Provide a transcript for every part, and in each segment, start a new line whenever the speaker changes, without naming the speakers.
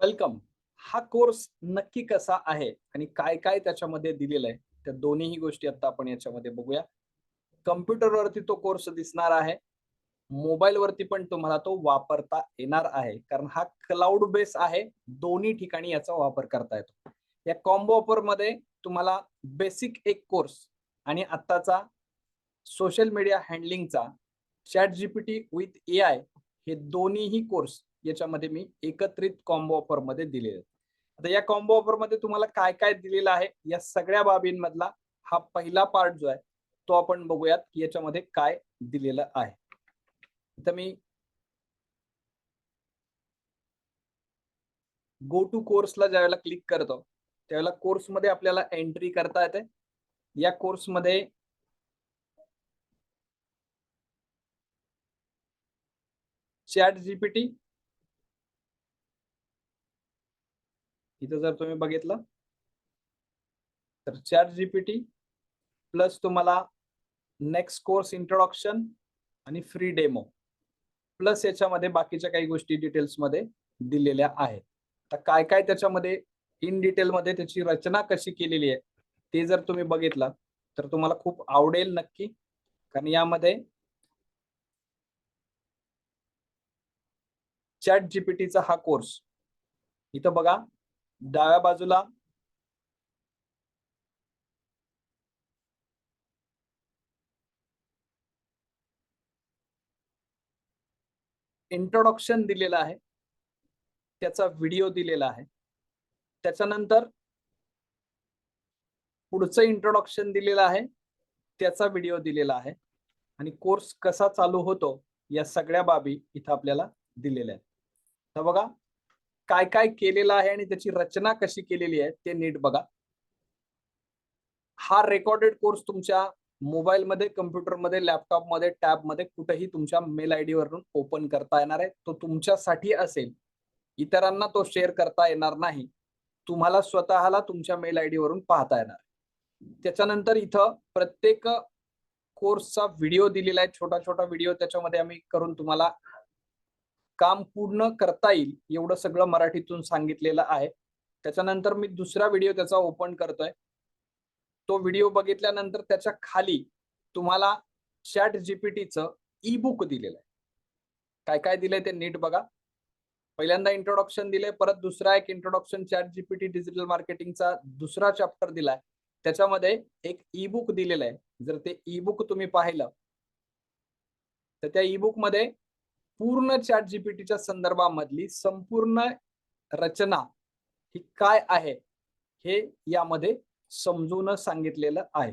Welcome हा course नक्की कसा आहे आणि काय काय त्याच्यामध्ये दिलेलं आहे त्या दोन्ही गोष्टी आता आपण याच्यामध्ये बघूया. कम्प्युटरवरती तो कोर्स दिसणार आहे. मोबाईलवरती पण तुम्हाला तो वापरता येणार आहे. कारण हा क्लाउड बेस आहे. दोन्ही ठिकाणी याचा वापर करता येतो. या कॉम्बो ऑफरमध्ये तुम्हाला बेसिक एक कोर्स आणि आत्ताचा social media हँडलिंगचा chat GPT with A I हे दोन्हीही कोर्स याच्यामध्ये मी एकत्रित कॉम्बो ऑफरमध्ये दिलेले आता या कॉम्बो ऑफरमध्ये तुम्हाला काय काय दिलेलं आहे? या सगळ्या बाबींमधला हा पहिला पार्ट जो आहे तो आपण बघूयात की याच्यामध्ये काय दिलेलं आहे. तर मी गो टू कोर्सला ज्यावेळेला क्लिक करतो त्यावेळेला कोर्समध्ये आपल्याला एंट्री करता येते. या कोर्समध्ये चॅट जीपीटी इथं जर तुम्ही बघितलं तर चॅट जीपीटी प्लस तुम्हाला नेक्स्ट कोर्स इंट्रोडक्शन आणि फ्री डेमो प्लस याच्यामध्ये बाकीच्या काही गोष्टी डिटेल्समध्ये दिलेल्या आहेत. तर काय काय त्याच्यामध्ये इन डिटेलमध्ये त्याची रचना कशी केलेली आहे ते जर तुम्ही बघितलं तर तुम्हाला खूप आवडेल नक्की. कारण यामध्ये चॅट जीपीटीचा हा कोर्स इथं बघा डाव्या बाजूला. इंट्रोडक्शन दिलेलं आहे. त्याचा व्हिडिओ दिलेला आहे. त्याच्यानंतर पुढचं इंट्रोडक्शन दिलेलं आहे. त्याचा व्हिडिओ दिलेला आहे. आणि कोर्स कसा चालू होतो या सगळ्या बाबी इथं आपल्याला दिलेल्या आहेत. तर बघा काय काय केलेलं आहे आणि त्याची रचना कशी केलेली आहे ते नीट बघा. हा रेकॉर्डेड कोर्स तुमच्या मोबाईलमध्ये कम्प्युटरमध्ये लॅपटॉपमध्ये टॅबमध्ये कुठेही तुमच्या मेल आय डी वरून ओपन करता येणार आहे. तो तुमच्यासाठी असेल. इतरांना तो शेअर करता येणार नाही. तुम्हाला स्वतःला तुमच्या मेल आय डी वरून पाहता येणार. त्याच्यानंतर इथं प्रत्येक कोर्सचा व्हिडिओ दिलेला आहे. छोटा छोटा व्हिडिओ त्याच्यामध्ये आम्ही करून तुम्हाला काम पूर्ण करता येईल एवढं सगळं मराठीतून सांगितलेलं आहे. त्याच्यानंतर मी दुसरा व्हिडिओ त्याचा ओपन करतोय. तो व्हिडिओ बघितल्यानंतर त्याच्याखाली तुम्हाला चॅट जीपीटीचं ई बुक दिलेलं आहे. काय काय दिलंय ते नीट बघा. पहिल्यांदा इंट्रोडक्शन दिलंय परत दुसरा एक इंट्रोडक्शन चॅट जीपीटी डिजिटल मार्केटिंगचा दुसरा चॅप्टर दिलाय. त्याच्यामध्ये एक ई बुक दिलेलं आहे. जर ते ई बुक तुम्ही पाहिलं तर त्या ई बुकमध्ये पूर्ण चॅट जीपीटीच्या संदर्भामधली संपूर्ण रचना ही काय आहे हे यामध्ये समजून सांगितलेलं आहे.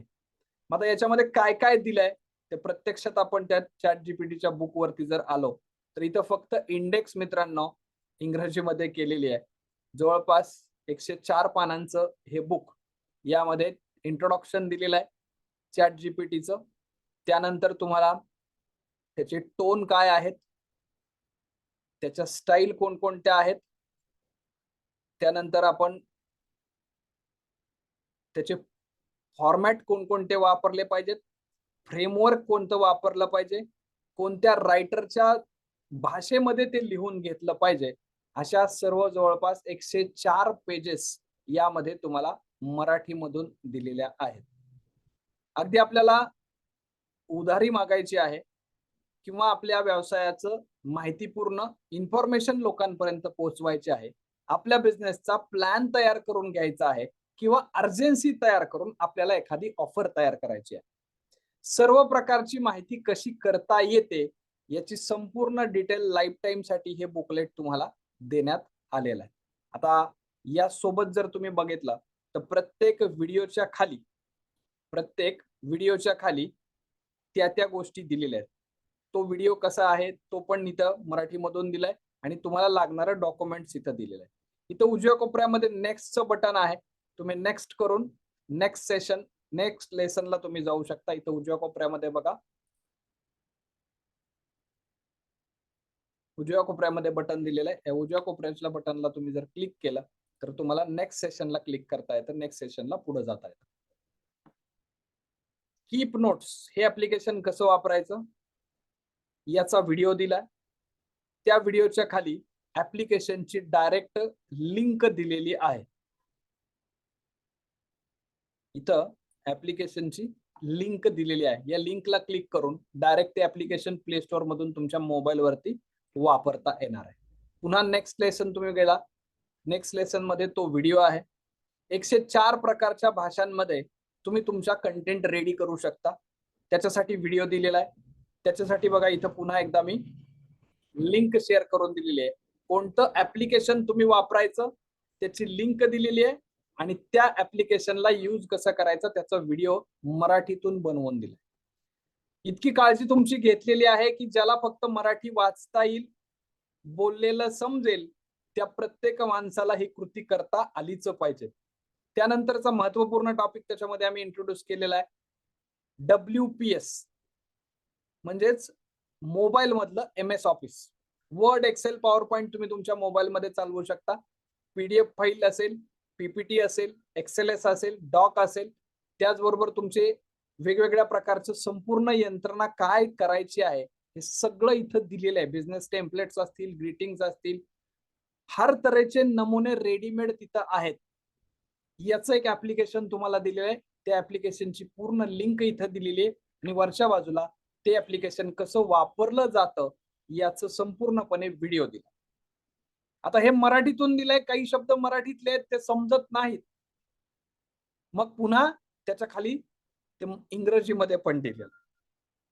मग आता याच्यामध्ये काय काय दिलंय ते प्रत्यक्षात आपण त्या चॅट जीपीटीच्या बुक वरती जर आलो तर इथं फक्त इंडेक्स मित्रांनो इंग्रजीमध्ये केलेली आहे. जवळपास एकशे चार पानांचं हे बुक यामध्ये इंट्रोडक्शन दिलेलं आहे चॅट जीपीटीचं त्यानंतर तुम्हाला त्याचे टोन काय आहेत त्याच्या स्टाईल कोणकोणत्या आहेत? त्यानंतर आपण त्याचे फॉर्मॅट कोणकोणते वापरले पाहिजेत? फ्रेमवर्क कोणतं वापरलं पाहिजे? कोणत्या रायटरच्या भाषेमध्ये ते लिहून घेतलं पाहिजे? अशा सर्व जवळपास एकशे चार पेजेस यामध्ये तुम्हाला मराठीमधून दिलेल्या आहेत. अगदी आपल्याला उधारी मागायची आहे किंवा आपल्या व्यवसायाचं माहितीपूर्ण इन्फॉर्मेशन लोकांपर्यंत पोहोचवायची आहे. आपल्या बिझनेसचा प्लॅन तयार करून घ्यायचा आहे किंवा अर्जन्सी तयार करून आपल्याला एखादी ऑफर तयार करायची आहे. सर्व प्रकारची माहिती कशी करता येते याची संपूर्ण डिटेल लाईफ टाईमसाठी हे बुकलेट तुम्हाला देण्यात आलेलं आहे. आता या सोबत जर तुम्ही बघितलं तर प्रत्येक व्हिडिओच्या खाली प्रत्येक व्हिडिओच्या खाली त्या त्या गोष्टी दिलेल्या आहेत. तो व्हिडिओ कसा आहे तो पण इथं मराठीमधून दिलाय आणि तुम्हाला लागणारं डॉक्युमेंट्स इथं दिलेलं आहे. इथं उजव्या कोपऱ्यामध्ये नेक्स्टचं बटन आहे. तुम्ही नेक्स्ट करून नेक्स्ट सेशन नेक्स्ट लेसनला तुम्ही जाऊ शकता. इथं उजव्या कोपऱ्यामध्ये बघा. उजव्या कोपऱ्यामध्ये बटन दिलेलं आहे. या उजव्या कोपऱ्याच्या बटनला तुम्ही जर क्लिक केलं तर तुम्हाला नेक्स्ट सेशनला क्लिक करता येतं. नेक्स्ट सेशनला पुढे जाता येतं. कीप नोट्स हे ऍप्लिकेशन कसं वापरायचं? याचा व्हिडिओ दिला त्या व्हिडिओच्या खाली ऍप्लिकेशनची डायरेक्ट लिंक दिलेली आहे. इथं ऍप्लिकेशनची लिंक दिलेली आहे. या लिंकला क्लिक करून डायरेक्ट ते ऍप्लिकेशन प्ले स्टोअर मधून तुमच्या मोबाईलवरती वापरता येणार आहे. पुन्हा नेक्स्ट लेसन तुम्ही गेला. नेक्स्ट लेसनमध्ये तो व्हिडिओ आहे. एकशे चार प्रकारच्या भाषांमध्ये तुम्ही तुमचा कंटेंट रेडी करू शकता. त्याच्यासाठी व्हिडिओ दिलेला आहे. त्याच्यासाठी बघा इथं पुन्हा एकदा मी लिंक शेअर करून दिलेली आहे. कोणतं ऍप्लिकेशन तुम्ही वापरायचं त्याची लिंक दिलेली आहे आणि त्या ऍप्लिकेशनला यूज कसं करायचं त्याचा व्हिडिओ मराठीतून बनवून दिला इतकी काळजी तुमची घेतलेली आहे की ज्याला फक्त मराठी वाचता येईल बोललेलं समजेल त्या प्रत्येक माणसाला ही कृती करता आलीच पाहिजे. त्यानंतरचा महत्त्वपूर्ण टॉपिक त्याच्यामध्ये आम्ही इंट्रोड्यूस केलेला आहे. डब्ल्यू पी एस म्हणजेच मोबाईल मधलं M S office. Word excel power point तुम्ही तुमच्या मोबाईलमध्ये चालवू शकता. पीडीएफ फाईल असेल पीपीटी असेल एक्सेल एस असेल डॉक असेल त्याचबरोबर तुमचे वेगवेगळ्या प्रकारचं संपूर्ण यंत्रणा काय करायची आहे हे सगळं इथं दिलेलं आहे. बिझनेस टेम्पलेट्स असतील ग्रीटिंग्स असतील हर तऱ्हेचे नमुने रेडीमेड तिथं आहेत. याचं एक ऍप्लिकेशन तुम्हाला दिलेलं आहे. त्या ऍप्लिकेशनची पूर्ण लिंक इथं दिलेली आहे. आणि वरच्या बाजूला ते ऍप्लिकेशन कसं वापरलं जातं याचं संपूर्णपणे व्हिडिओ दिला. आता हे मराठीतून दिलंय काही शब्द मराठीतले आहेत ते समजत नाहीत. मग पुन्हा त्याच्याखाली ते इंग्रजीमध्ये पण दिलेलं.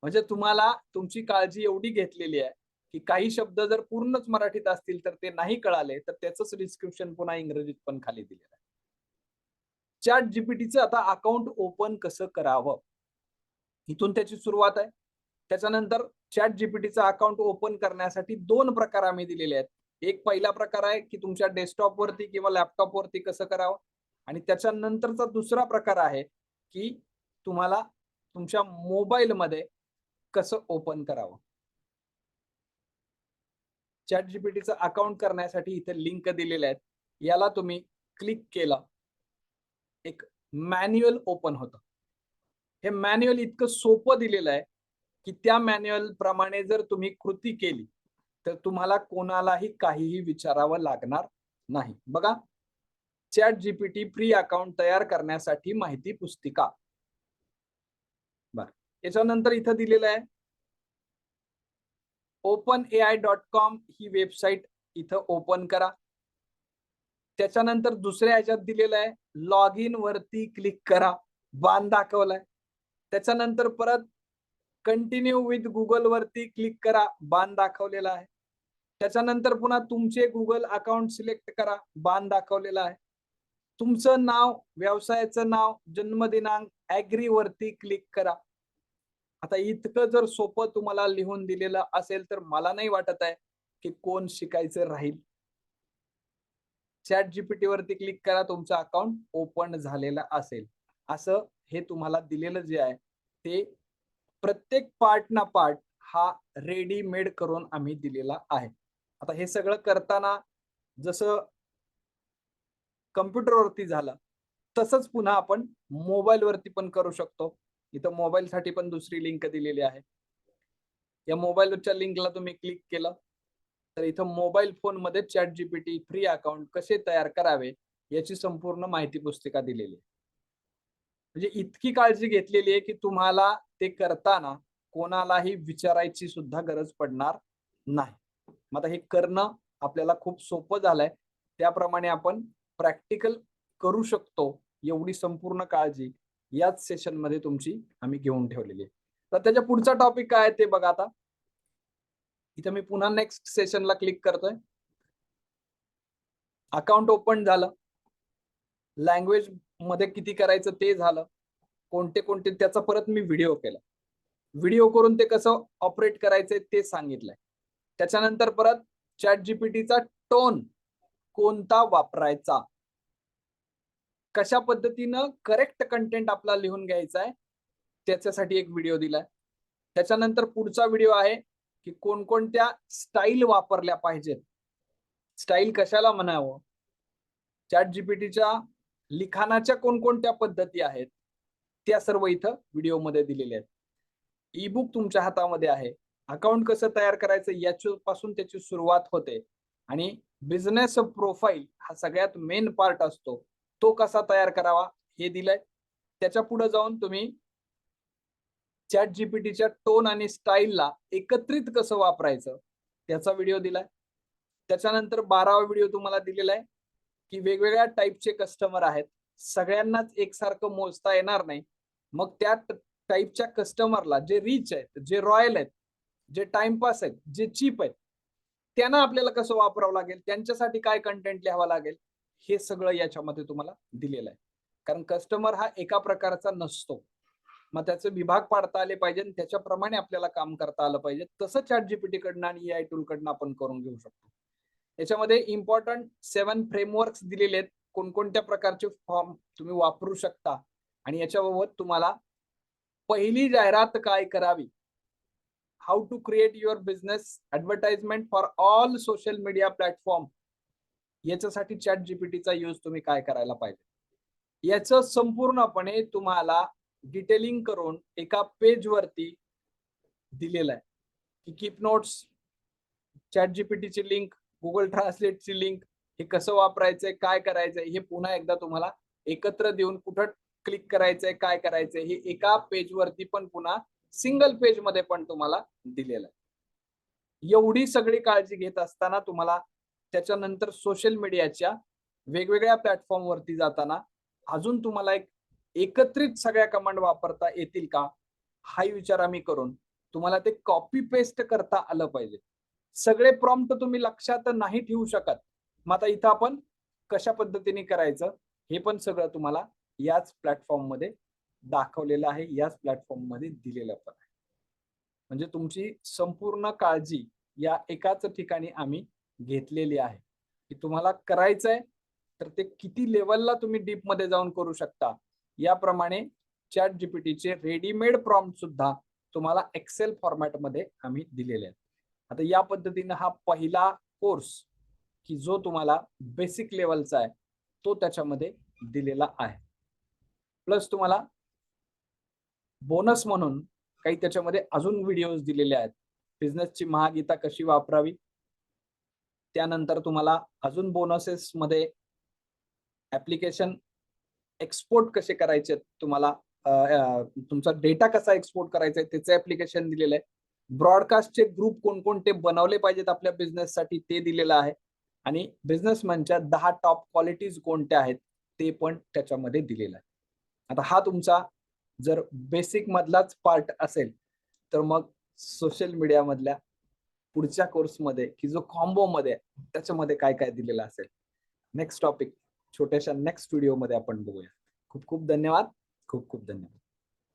म्हणजे तुम्हाला तुमची काळजी एवढी घेतलेली आहे की काही शब्द जर पूर्णच मराठीत असतील तर ते नाही कळाले तर त्याच डिस्क्रिप्शन पुन्हा इंग्रजीत पण खाली दिलेलं आहे. चॅट जीपीटीचं आता अकाउंट ओपन कसं करावं? इथून त्याची सुरुवात आहे. त्याच्यानंतर चॅट जीपीटीचा अकाउंट ओपन करण्यासाठी दोन प्रकार आम्ही दिलेले आहेत. एक पहिला प्रकार आहे की तुमच्या डेस्कटॉप वरती किंवा लॅपटॉप वरती कसं करावं? आणि त्याच्यानंतरचा दुसरा प्रकार आहे की तुम्हाला तुमच्या मोबाईल मध्ये कसं ओपन करावं? चॅट जीपीटीचं अकाउंट करण्यासाठी इथे लिंक दिलेले आहेत. याला तुम्ही क्लिक केलं. एक मॅन्युअल ओपन होतं. हे मॅन्युअल इतकं सोपं दिलेलं आहे की त्या मॅन्युअल प्रमाणे जर तुम्ही कृती केली तर तुम्हाला कोणालाही काहीही विचारावं लागणार नाही. बघा चॅट जीपीटी फ्री अकाउंट तयार करण्यासाठी माहिती पुस्तिका. बर याच्यानंतर इथं दिलेलं आहे. Open A I dot com he website इथं ओपन करा. त्याच्यानंतर दुसऱ्या ह्याच्यात दिलेलं आहे लॉग इन वरती क्लिक करा. बाण दाखवलाय. त्याच्यानंतर परत कंटिन्यू विथ गुगल वरती क्लिक करा बाण दाखवलेला आहे. त्याच्यानंतर पुन्हा तुमचे गुगल अकाउंट सिलेक्ट करा बाण दाखवलेला आहे. तुमचं नाव व्यवसायाचं नाव जन्मदिनांक ऍग्री वरती क्लिक करा. आता इतकं जर सोपं तुम्हाला लिहून दिलेलं असेल तर मला नाही वाटत आहे की कोण शिकायचं राहील. चॅट जीपीटी वरती क्लिक करा तुमचं अकाउंट ओपन झालेलं असेल. असं हे तुम्हाला दिलेलं जे आहे ते प्रत्येक पार्ट ना पार्ट हा रेडीमेड करून आम्ही दिलेला आहे. आता हे सगळं करताना जसं कम्प्युटरवरती झालं तसंच पुन्हा आपण मोबाईल वरती पण करू शकतो. इथं मोबाईल साठी पण दुसरी लिंक दिलेली आहे. या मोबाईलच्या लिंकला तुम्ही क्लिक केलं तर इथं मोबाईल फोनमध्ये चॅट जीपीटी फ्री अकाउंट कसे तयार करावे याची संपूर्ण माहिती पुस्तिका दिलेली आहे. म्हणजे इतकी काळजी घेतलेली आहे की तुम्हाला ते करताना कोणालाही विचारायची सुद्धा गरज पडणार नाही. मग आता हे करणं आपल्याला खूप सोपं झालंय. त्याप्रमाणे आपण प्रॅक्टिकल करू शकतो एवढी संपूर्ण काळजी याच सेशनमध्ये तुमची आम्ही घेऊन ठेवलेली आहे. तर त्याच्या पुढचा टॉपिक काय आहे ते बघा आता. इथं मी पुन्हा नेक्स्ट सेशनला क्लिक करतोय. अकाउंट ओपन झालं. लँग्वेज मध्ये किती करायचं ते झालं. कोणते कोणते त्याचा परत मी व्हिडिओ केला. व्हिडिओ करून ते कसं ऑपरेट करायचंय ते सांगितलंय. त्याच्यानंतर परत चॅट जीपीटीचा टोन कोणता वापरायचा? कशा पद्धतीनं करेक्ट कंटेंट आपला लिहून घ्यायचा आहे त्याच्यासाठी एक व्हिडिओ दिलाय. त्याच्यानंतर पुढचा व्हिडिओ आहे की कोणकोणत्या स्टाईल वापरल्या पाहिजेत. स्टाईल कशाला म्हणावं? चॅट जीपीटीच्या लिखाणाच्या कोणकोणत्या पद्धती आहेत? त्या सर्व इथं व्हिडिओमध्ये दिलेल्या आहेत. ई बुक तुमच्या हातामध्ये आहे. अकाउंट कसं तयार करायचं याच्यापासून त्याची सुरुवात होते. आणि बिझनेस प्रोफाईल हा सगळ्यात मेन पार्ट असतो. तो कसा तयार करावा हे दिलंय. त्याच्या पुढे जाऊन तुम्ही चॅट जीपीटीच्या टोन आणि स्टाईलला एकत्रित कसं वापरायचं त्याचा व्हिडिओ दिलाय. त्याच्यानंतर बारावा व्हिडिओ तुम्हाला दिलेला आहे. की वेगवेगळ्या टाईपचे कस्टमर आहेत. सगळ्यांनाच एकसारखं मोजता येणार नाही. मग त्या टाईपच्या कस्टमरला जे रिच आहेत जे रॉयल आहेत जे टाइमपास आहेत जे चीप आहेत त्यांना आपल्याला कसं वापरावं लागेल? त्यांच्यासाठी काय कंटेंट लिहावा लागेल? हे सगळं याच्यामध्ये तुम्हाला दिलेलं आहे. कारण कस्टमर हा एका प्रकारचा नसतो. मग त्याचे विभाग पाडता आले पाहिजे आणि त्याच्याप्रमाणे आपल्याला काम करता आलं पाहिजे तसं चॅट जीपीटी कडनं आणि ए आय टूल कडनं आपण करून घेऊ शकतो. याच्यामध्ये इम्पॉर्टंट सेवन फ्रेमवर्क दिलेले आहेत. कोणकोणत्या प्रकारचे फॉर्म तुम्ही वापरू शकता? आणि याच्याबाबत तुम्हाला पहिली जाहिरात काय करावी? How to create your business advertisement for all social media platform याच्यासाठी चॅट जीपीटीचा यूज तुम्ही काय करायला पाहिजे? याचं संपूर्णपणे तुम्हाला डिटेलिंग करून एका पेजवरती दिलेलं आहे. की कीप नोट्स चॅट जीपीटीची लिंक गुगल ट्रान्सलेटची लिंक हे कसं वापरायचंय काय करायचंय हे पुन्हा एकदा तुम्हाला एकत्र देऊन कुठं क्लिक करायचंय काय करायचंय हे एका पेज वरती पण पुन्हा सिंगल पेजमध्ये पण तुम्हाला दिलेलं आहे. एवढी सगळी काळजी घेत असताना तुम्हाला त्याच्यानंतर सोशल मीडियाच्या वेगवेगळ्या प्लॅटफॉर्म वरती जाताना अजून तुम्हाला एक एकत्रित सगळ्या कमांड वापरता येतील का? हा विचार आम्ही करून तुम्हाला ते कॉपी पेस्ट करता आलं पाहिजे. सगळे प्रॉम्प्ट तुम्ही लक्षात नाही ठेवू शकत. मग आता इथं आपण कशा पद्धतीने करायचं? हे पण सगळं तुम्हाला याच प्लॅटफॉर्ममध्ये दाखवलेलं आहे. याच प्लॅटफॉर्ममध्ये दिलेलं पण आहे. म्हणजे तुमची संपूर्ण काळजी या एकाच ठिकाणी आम्ही घेतलेली आहे. की तुम्हाला करायचंय तर ते किती लेवलला तुम्ही डीपमध्ये जाऊन करू शकता. याप्रमाणे चॅट जीपीटीचे रेडीमेड प्रॉम्प्ट सुद्धा तुम्हाला एक्सेल फॉर्मॅटमध्ये आम्ही दिलेले आहेत. आता या पद्धतीनं हा पहिला कोर्स की जो तुम्हाला बेसिक लेवलचा आहे तो त्याच्यामध्ये दिलेला आहे. प्लस तुम्हाला बोनस म्हणून काही त्याच्यामध्ये अजून व्हिडिओज दिलेले आहेत. बिझनेसची महागीता कशी वापरावी? त्यानंतर तुम्हाला अजून बोनसेस मध्ये ऍप्लिकेशन एक्सपोर्ट कसे करायचे? तुम्हाला तुमचा डेटा कसा एक्सपोर्ट करायचा आहे त्याचं ऍप्लिकेशन दिलेलं आहे. ब्रॉडकास्टचे ग्रुप कोणकोणते बनवले पाहिजेत आपल्या बिझनेससाठी ते दिलेलं आहे. आणि बिझनेसमॅनच्या दहा टॉप क्वालिटीज कोणत्या आहेत ते पण त्याच्यामध्ये दिलेलं आहे. आता हा तुमचा जर बेसिक मधलाच पार्ट असेल तर मग सोशल मीडिया मधल्या पुढच्या कोर्समध्ये की जो कॉम्बोमध्ये त्याच्यामध्ये काय काय दिलेलं असेल. नेक्स्ट टॉपिक छोट्याशा नेक्स्ट व्हिडिओमध्ये आपण बघूया. खूप खूप धन्यवाद. खूप खूप धन्यवाद.